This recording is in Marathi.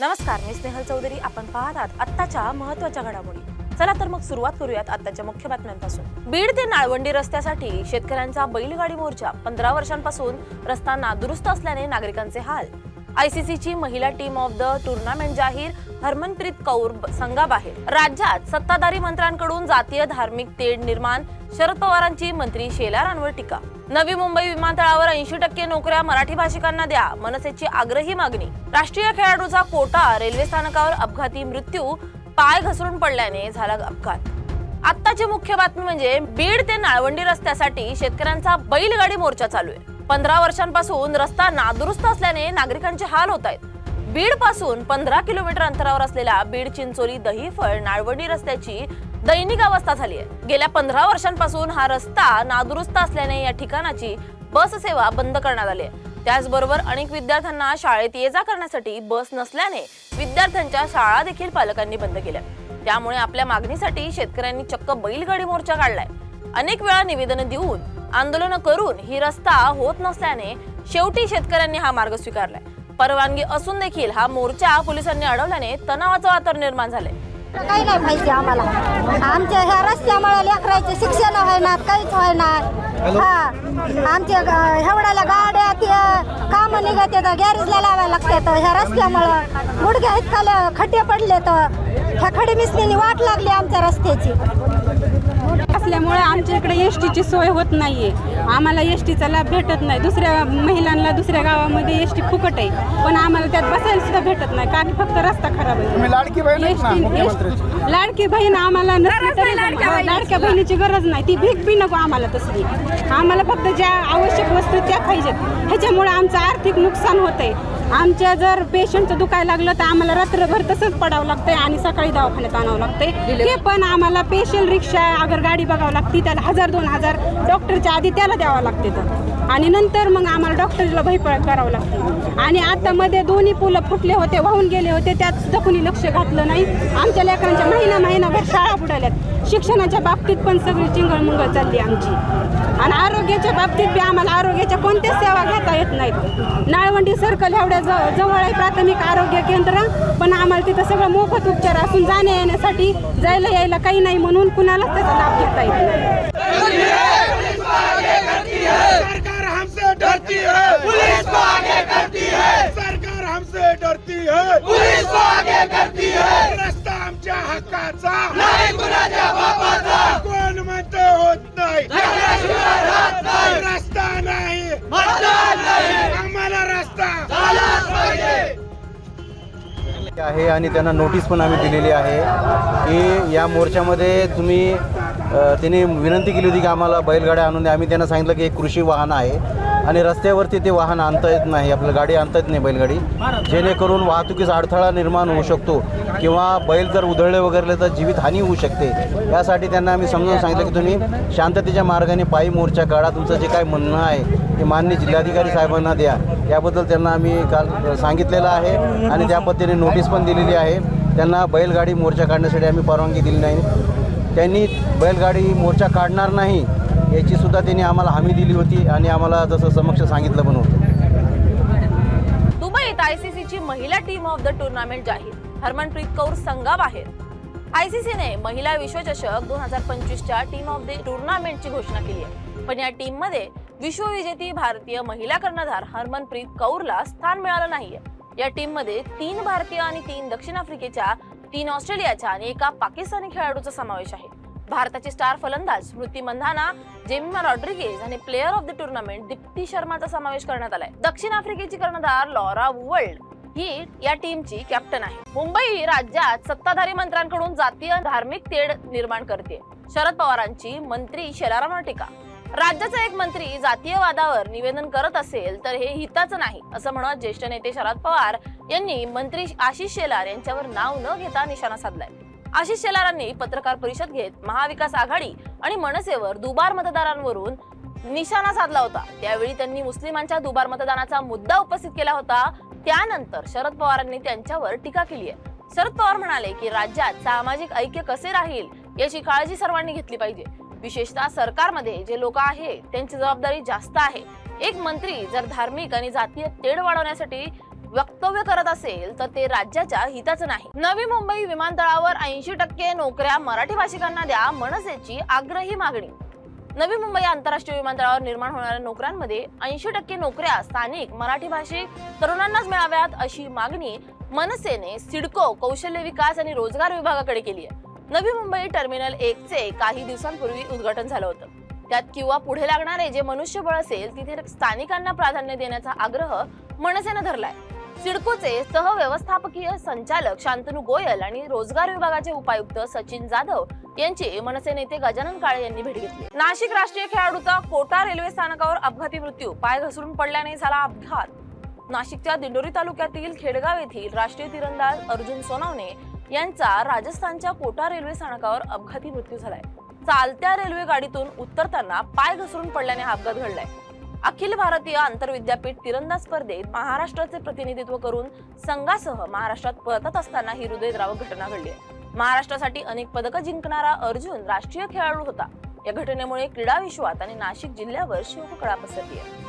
नमस्कार मी स्नेहल चौधरी. आपण पाहत आहात आत्ताच्या महत्त्वाच्या घडामोडी. चला तर मग सुरुवात करूयात आत्ताच्या मुख्य बातम्यांपासून. बीड ते नाळवंडी रस्त्यासाठी शेतकऱ्यांचा बैलगाडी मोर्चा. पंधरा वर्षांपासून रस्ता नादुरुस्त असल्याने नागरिकांचे हाल. आयसीसीची महिला टीम ऑफ द टुर्नामेंट जाहीर हरमनप्रीत कौर संघाबाहेर. राज्यात सत्ताधारी मंत्र्यांकडून जातीय धार्मिक तेढ निर्माण शरद पवारांची मंत्री शेलारांवर टीका. नवी मुंबई विमानतळावर ऐंशी टक्के नोकऱ्या मराठी भाषिकांना द्या मनसेची आग्रही मागणी. राष्ट्रीय खेळाडूचा कोटा रेल्वे स्थानकावर अपघाती मृत्यू पाय घसरून पडल्याने झाला अपघात. आत्ताची मुख्य बातमी म्हणजे बीड ते नाळवंडी रस्त्यासाठी शेतकऱ्यांचा बैलगाडी मोर्चा चालू आहे. पंधरा वर्षांपासून रस्ता नादुरुस्त असल्याने नागरिकांचे हाल होत आहेत. बीडपासून पंधरा किलोमीटर अंतरावर असलेल्या बीड चिंचोली दहीफळ नाळवडी रस्त्याची दैनिक अवस्था झाली आहे. गेल्या पंधरा वर्षांपासून हा रस्ता नादुरुस्त असल्याने या ठिकाणाची बस सेवा बंद करण्यात आली आहे. त्याचबरोबर अनेक विद्यार्थ्यांना शाळेत ये जा करण्यासाठी बस नसल्याने विद्यार्थ्यांच्या शाळा देखील पालकांनी बंद केल्या. त्यामुळे आपल्या मागणीसाठी शेतकऱ्यांनी चक्क बैलगाडी मोर्चा काढलाय. अनेक वेळा निवेदन देऊन आंदोलन करून ही रस्ता होत नसल्याने शेवटी शेतकऱ्यांनी हा मार्ग स्वीकारलाय. परवानगी असून देखील हा मोर्चा पोलिसांनी अडवल्याने तणावाचं वातावरण निर्माण झालंय. काही नाही पाहिजे आम्हाला. आमच्या ह्या रस्त्यामुळे लेकराचे शिक्षण होईनात काहीच होईनात हा. आमच्या एवढ्याला गाड्या ते काम निघत येतं गॅरेजला लावायला लागतात. ह्या रस्त्यामुळं गुडघ्या इतकाले खड्डे पडले तर ह्या खडे मिसनीने वाट लागली आमच्या रस्त्याची. असल्यामुळे आमच्या इकडे एस टीची सोय होत नाहीये. आम्हाला एस टीचा लाभ भेटत नाही. दुसऱ्या महिलांना दुसऱ्या गावामध्ये एस टी फुकट आहे. पण आम्हाला त्यात बसायला सुद्धा भेटत नाही. का की फक्त रस्ता खराब आहे. तुम्ही लाडकी बहीण आहेत ना ST मुख्यमंत्र्याची लाडकी बहीण आम्हाला नसली तरी लाडक्या बहिणीची गरज नाही. ती भीक बी नको आम्हाला तसली. आम्हाला फक्त ज्या आवश्यक वस्तू त्या पाहिजेत. ह्याच्यामुळे आमचं आर्थिक नुकसान होतंय. आमच्या जर पेशंटचं दुखायला लागलं तर आम्हाला रात्रभर तसंच पडावं लागतंय आणि सकाळी दवाखान्यात आणावं लागतंय. ते पण आम्हाला स्पेशल रिक्षा अगर गाडी बघावं लागते त्याला हजार दोन हजार डॉक्टरच्या आधी त्याला द्यावं लागते तर. आणि नंतर मग आम्हाला डॉक्टरला भयपळ करावं लागते आणि आता मध्ये दोन्ही पुलं फुटले होते वाहून गेले होते त्यात सुद्धा कुणी लक्ष घातलं नाही. आमच्या लेकरांच्या महिना महिनाभर शाळा बुडाल्यात. शिक्षणाच्या बाबतीत पण सगळी चिंगळमुंगळ चालली आमची. आणि आरोग्याच्या बाबतीत बी आम्हाला आरोग्याच्या कोणत्याच सेवा घेता येत नाहीत. नाळवंडी सर्कल एवढ्या ज- जवळ आहे प्राथमिक आरोग्य केंद्र पण आम्हाला तिथं सगळं मोफत उपचार असून जाण्या येण्यासाठी जायला यायला काही नाही म्हणून कुणालाच त्याचा लाभ घेता येत नाही. सरकार हमसे डरती है। पुलिस को आगे करती है। सरकार हमसे डरती है पुलिस को आगे करती है रस्ता आमच्या हक्काचा नाही कुणाच्या बापाचा कोण म्हणते होत नाही रस्ता नाही आम्हाला रस्ता आहे आणि त्यांना नोटीस पण आम्ही दिलेली आहे की या मोर्चामध्ये तुम्ही त्यांनी विनंती केली होती की आम्हाला बैलगाड्या आणून द्या. आम्ही त्यांना सांगितलं की एक कृषी वाहन आहे. आणि रस्त्यावरती ते वाहन आणता येत नाही आपलं गाडी आणता येत नाही बैलगाडी. जेणेकरून वाहतुकीचा अडथळा निर्माण होऊ शकतो किंवा बैल जर उधळले वगैरे तर जीवितहानी होऊ शकते. यासाठी त्यांना आम्ही समजून सांगितलं की तुम्ही शांततेच्या मार्गाने पायी मोर्चा काढा. तुमचं जे काय म्हणणं आहे ते मान्य जिल्हाधिकारी साहेबांना द्या. याबद्दल त्यांना आम्ही काल सांगितलेलं आहे आणि त्या पद्धतीने नोटीस पण दिलेली आहे. त्यांना बैलगाडी मोर्चा काढण्यासाठी आम्ही परवानगी दिली नाही. त्यांनी बैलगाडी मोर्चा काढणार नाही याची सुद्धा त्यांनी आम्हाला हमी दिली होती आणि आम्हाला जसं समक्ष सांगितलं पण होतं. दुबईत आयसीसीची महिला टीम ऑफ द टुर्नामेंट जाहीर. हरमनप्रीत कौर संघाबाहेर. आयसीसीने महिला विश्वचषक दोन हजार पंचवीसच्या टीम ऑफ द टुर्नामेंटची घोषणा केली आहे. पण या टीममध्ये विश्वविजेती भारतीय महिला कर्णधार हरमनप्रीत कौरला स्थान मिळालं नाहीये. या टीममध्ये तीन भारतीय आणि तीन दक्षिण आफ्रिकेच्या तीन ऑस्ट्रेलियाच्या आणि एका पाकिस्तानी खेळाडूचा समावेश आहे. भारताची स्टार फलंदाज स्मृती मंधाना जेमिमा रॉड्रिगेज आणि player of the tournament Deepti शर्माचा समावेश करण्यात आलाय. दक्षिण आफ्रिकेची कर्णधार लॉरा वर्ल्ड ही या टीमची कॅप्टन आहे. मुंबई राज्यात सत्ताधारी मंत्र्यांकडून जातीय धार्मिक तेढ निर्माण करते शरद पवारांची मंत्री शेलाराम टीका राज्याचा एक मंत्री जातीयवादावर निवेदन करत असेल तर हे हिताचं नाही असं म्हणत ज्येष्ठ नेते शरद पवार यांनी मंत्री आशिष शेलार यांच्यावर नाव न घेता निशाणा साधलाय. आशिष शेलारांनी पत्रकार परिषद घेत महाविकास आघाडी आणि मनसेवर दुबार मतदारांवरून निशाणा साधला होता. त्यावेळी त्यांनी मुस्लिमांच्या दुबार मतदानाचा मुद्दा उपस्थित केला होता. त्यानंतर शरद पवारांनी त्यांच्यावर टीका केली आहे. शरद पवार म्हणाले की राज्यात सामाजिक ऐक्य कसे राहील याची काळजी सर्वांनी घेतली पाहिजे. विशेषतः सरकारमध्ये जे लोक आहे त्यांची जबाबदारी जास्त आहे. एक मंत्री जर धार्मिक आणि जातीय तेढ वाढवण्यासाठी वक्तव्य करत असेल तर ते राज्याच्या हिताचं नाही. नवी मुंबई विमानतळावर ऐंशी टक्के नोकऱ्या मराठी भाषिकांना द्या मनसेची आग्रही मागणी. नवी मुंबई आंतरराष्ट्रीय विमानतळावर निर्माण होणाऱ्या नोकऱ्यांमध्ये ऐंशी टक्के नोकऱ्या स्थानिक मराठी भाषिक तरुणांनाच मिळाव्यात अशी मागणी मनसेने सिडको कौशल्य विकास आणि रोजगार विभागाकडे केली आहे. नवी मुंबई टर्मिनल एक चे काही दिवसांपूर्वी उद्घाटन झालं होतं. त्यात किंवा पुढे लागणारे जे मनुष्यबळ असेल तिथे स्थानिकांना प्राधान्य देण्याचा आग्रह मनसेनं धरलाय. सिडकोचे सहव्यवस्थापकीय संचालक शांतनू गोयल आणि रोजगार विभागाचे उपायुक्त सचिन जाधव यांची मनसे नेते गजानन काळे यांनी भेट घेतली. नाशिक राष्ट्रीय खेळाडूचा कोटा रेल्वे स्थानकावर अपघाती मृत्यू पाय घसरून पडल्याने झाला अपघात. नाशिकच्या दिंडोरी तालुक्यातील खेडगाव येथील राष्ट्रीय तिरंदाज अर्जुन सोनवणे यांचा राजस्थानच्या कोटा रेल्वे स्थानकावर अपघाती मृत्यू झालाय. चालत्या रेल्वे गाडीतून उतरताना पाय घसरून पडल्याने हा अपघात घडलाय. अखिल भारतीय आंतरविद्यापीठ तिरंदाज स्पर्धेत महाराष्ट्राचे प्रतिनिधित्व करून संघासह महाराष्ट्रात परतत असताना ही हृदयद्रावक घटना घडली आहे. महाराष्ट्रासाठी अनेक पदकं जिंकणारा अर्जुन राष्ट्रीय खेळाडू होता. या घटनेमुळे क्रीडा विश्वात आणि नाशिक जिल्ह्यावर शोककळा पसरली आहे.